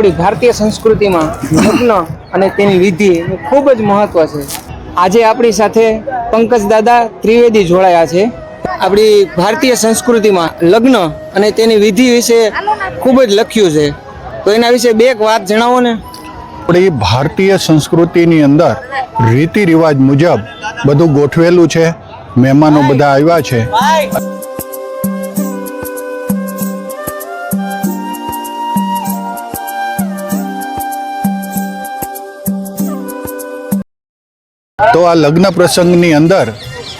આપણી ભારતીય સંસ્કૃતિમાં લગ્ન અને તેની વિધિનું ખૂબ જ મહત્વ છે. આજે આપણી સાથે પંકજ દાદા ત્રિવેદી જોડાયા છે. આપણી ભારતીય સંસ્કૃતિમાં લગ્ન અને તેની વિધિ વિશે ખૂબ જ લખ્યું છે. તો એના વિશે બે એક વાત જણાવો ને. આપણી ભારતીય સંસ્કૃતિની અંદર રીતિ રિવાજ મુજબ બધું ગોઠવેલું છે. મહેમાનો બધા આવ્યા છે. તો આ લગ્ન પ્રસંગની અંદર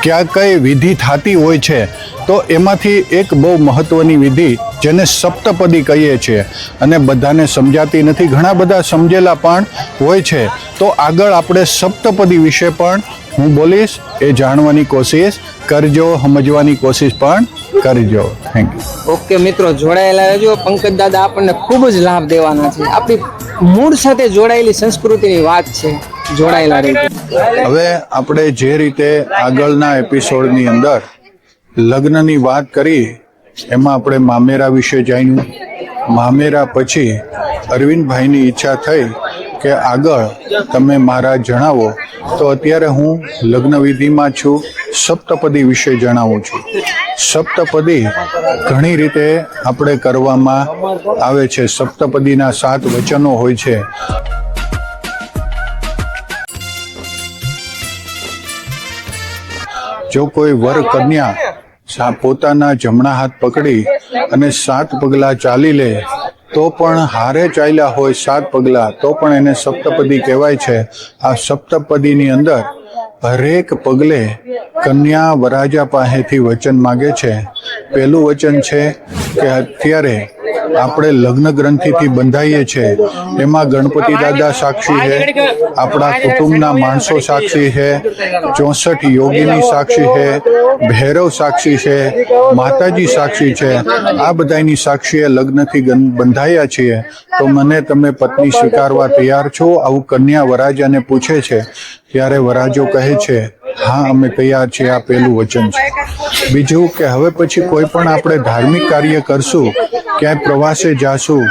ક્યાં કઈ વિધિ થતી હોય છે, તો એમાંથી એક બહુ મહત્વની વિધિ જેને સપ્તપદી કહીએ છીએ. અને બધાને સમજાતી નથી, ઘણા બધા સમજેલા પણ હોય છે. તો આગળ આપણે સપ્તપદી વિશે પણ હું બોલીશ, એ જાણવાની કોશિશ કરજો, સમજવાની કોશિશ પણ કરજો. થેન્ક યુ ઓકે મિત્રો, જોડાયેલા રહેજો. પંકજ દાદા આપણને ખૂબ જ લાભ દેવાના છે. આપણી મૂળ સાથે જોડાયેલી સંસ્કૃતિની વાત છે. જોડાયેલા રહી. હવે આપણે જે રીતે આગળના એપિસોડની અંદર લગ્નની વાત કરી, એમાં આપણે મામેરા વિશે જાણ્યું. મામેરા પછી અરવિંદભાઈની ઈચ્છા થઈ કે આગળ તમે મારા જણાવો. તો અત્યારે હું લગ્નવિધિમાં છું, સપ્તપદી વિશે જણાવું છું. સપ્તપદી ઘણી રીતે આપણે કરવામાં આવે છે. સપ્તપદીના સાત વચનો હોય છે. જો કોઈ વર કન્યા પોતાના જમણા હાથ પકડી અને સાત પગલા ચાલી લે તો પણ હારે ચાલ્યા હોય સાત પગલા તો પણ એને સપ્તપદી કહેવાય છે. આ સપ્તપદીની અંદર હરેક પગલે કન્યા વરાજા પાસેથી વચન માગે છે. પહેલું વચન છે કે અત્યારે આપણે લગ્ન ગ્રંથિથી બંધાઈએ છે. એમાં ગણપતિ દાદા સાક્ષી છે, આપણા કુટુંબના માણસો સાક્ષી છે, ચોસઠ યોગીની સાક્ષી છે, ભૈરવ સાક્ષી છે, માતાજી સાક્ષી છે. આ બધાની સાક્ષીએ લગ્નથી બંધાયા છીએ. તો મને તમે પત્ની સ્વીકારવા તૈયાર છો? આવું કન્યા વરાજાને પૂછે છે. ત્યારે વરાજો કહે છે હા, અમે તૈયાર છીએ આ પહેલું વચન છે. બીજું કે હવે પછી કોઈ પણ આપણે ધાર્મિક કાર્ય કરશું, ક્યાંય પ્રવાસે જાશું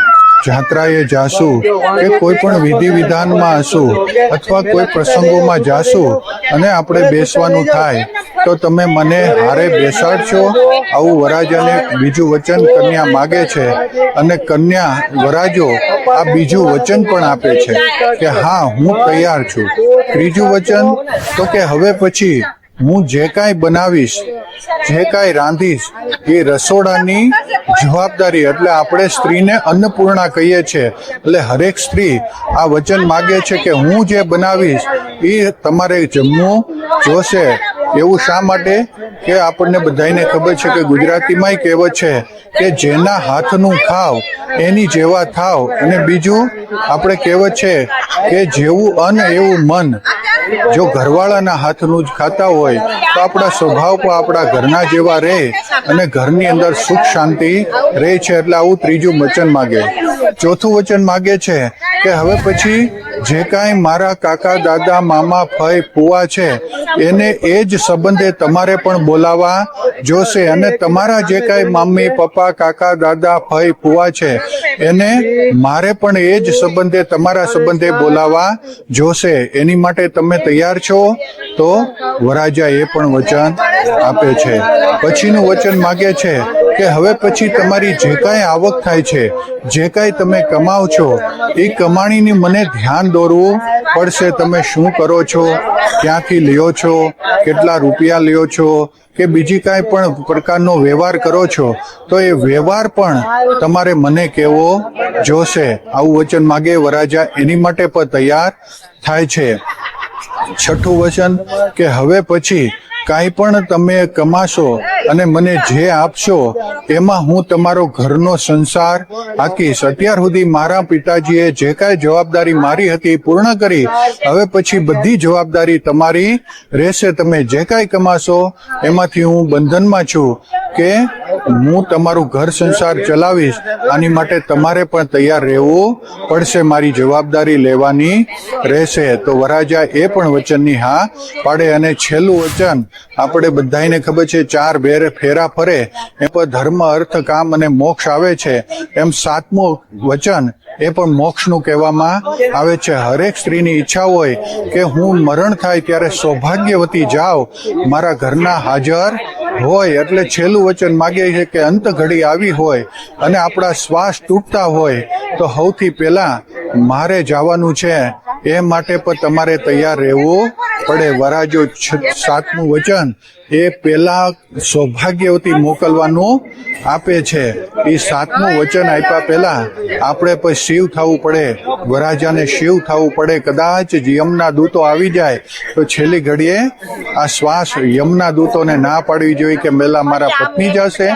જાત્રાએ જાશું કે કોઈ પણ વિધિ વિધાનમાં હશું અથવા કોઈ પ્રસંગોમાં જાશું અને આપણે બેસવાનું થાય તો તમે મને હારે બેસાડશો. આવું વરાજાને બીજું વચન કન્યા માગે છે અને કન્યા વરાજો આ બીજું વચન પણ આપે છે કે હા હું તૈયાર છું. ત્રીજું વચન તો કે હવે પછી હું જે કાંઈ બનાવીશ જે કાંઈ રાંધીશ એ રસોડાની જવાબદારી, એટલે આપણે સ્ત્રીને અન્નપૂર્ણા કહીએ છીએ. એટલે હરેક સ્ત્રી આ વચન માગે છે કે હું જે બનાવીશ, એ તમારે જમવું જોશે. એવું શા માટે? કે આપણને બધાને ખબર છે કે ગુજરાતીમાંય કહેવત છે કે જેના હાથનું ખાવ, એની જેવા થાવ. અને બીજું, આપણે કહેવત છે કે જેવું અન્ન એવું મન. જો ઘરવાળાના હાથનું જ ખાતા હોય, તો આપણા સ્વભાવ પણ આપણા ઘરના જેવા રહે અને ઘરની અંદર સુખ શાંતિ રહે છે. એટલે આવું ત્રીજું વચન માગે. ચોથું વચન માગે છે કે હવે પછી જે કાંઈ મારા કાકા, દાદા, મામા ફઈ ફુવા છે, એને એ જ સંબંધે તમારે પણ બોલાવા જોશે અને તમારા જે કાંઈ મમ્મી, પપ્પા, કાકા, દાદા ફઈ ફુવા છે, એને મારે પણ એ જ સંબંધે, તમારા સંબંધે બોલાવા જોશે. એની માટે તમે તૈયાર છો તો વરાજા એ પણ વચન આપે છે. પછીનું વચન માગે છે કે હવે પછી તમારી જે કાંઈ આવક થાય છે, જે કાંઈ તમે કમાવ છો, એ કમાણીની મને ધ્યાન દોરવું પડશે. તમે શું કરો છો? ક્યાંથી લ્યો છો? કેટલા રૂપિયા લ્યો છો? કે બીજી કાંઈ પણ પ્રકારનો વ્યવહાર કરો છો? તો એ વ્યવહાર પણ તમારે મને કહેવો જોશે. આવું વચન માગે વરાજા એની માટે પણ તૈયાર થાય છે. છઠ્ઠું વચન કે હવે પછી કાંઈ પણ તમે કમાશો અને મને જે આપશો, એમાં હું તમારો ઘરનો સંસાર આકીશ અત્યાર સુધી મારા પિતાજીએ જે કાંઈ જવાબદારી મારી હતી પૂર્ણ કરી. હવે પછી બધી જવાબદારી તમારી રહેશે. તમે જે કાંઈ કમાશો, એમાંથી હું બંધનમાં છું કે હું તમારું ઘર સંસાર ચલાવીશ, આની માટે તમારે પણ તૈયાર રહેવું પડશે, મારી જવાબદારી લેવાની રહેશે. તો વરાજા એ પણ વચનની હા પાડે અને છેલ્લું વચન આપણે બધાને ખબર છે, ચાર બેર ફેરા ફરે. એ પર ધર્મ, અર્થ, કામ અને મોક્ષ આવે છે. એમ સાતમું વચન એ પણ મોક્ષનું કહેવામાં આવે છે. હરેક સ્ત્રીની ઈચ્છા હોય કે હું મરણ થાય ત્યારે સૌભાગ્યવતી જાઉં મારા ઘરના હાજર હોય. એટલે છેલ્લું વચન માગે છે કે અંત ઘડી આવી હોય અને આપણા શ્વાસ તૂટતા હોય તો સૌથી પહેલા મારે જવાનું છે એ માટે પણ તમારે તૈયાર રહેવું પડે, વરાજો સાતમું વચન એ પેલા સૌભાગ્યવતી મોકલવાનું આપે છે. એ સાતમું વચન આપ્યા પહેલા આપણે પછી શિવ થવું પડે, વરાજાને શિવ થવું પડે. કદાચ યમના દૂતો આવી જાય, તો છેલ્લી ઘડીએ આ શ્વાસ યમના દૂતોને ના પાડવી જોઈએ કે પહેલા મારા પત્ની જશે,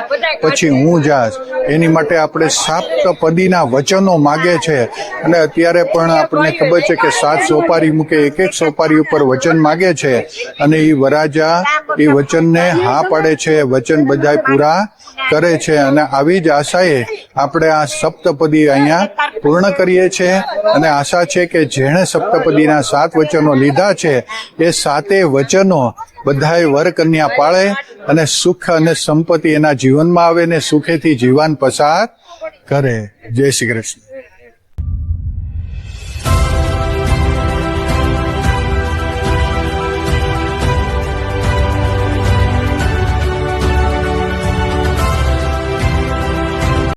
પછી હું જાશ. એની માટે આપણે સાપ્તપદીના વચનો માગે છે. અને અત્યારે પણ આપણને ખબર છે કે સાત સોપારી મૂકે એક એક સોપારી ઉપર વચન માગે છે અને એ વરાજા એ વચનને હા પાડે છે, વચન બધા પૂરા કરે છે અને આવી જ આશાએ આપણે આ સપ્તપદી અહીંયા પૂર્ણ કરીએ છીએ અને આશા છે કે જેણે સપ્તપદીના સાત વચનો લીધા છે, એ સાતે વચનો બધાએ વર કન્યા પાળે અને સુખ અને સંપત્તિ એના જીવનમાં આવે ને સુખેથી જીવન પસાર કરે. જય શ્રી કૃષ્ણ.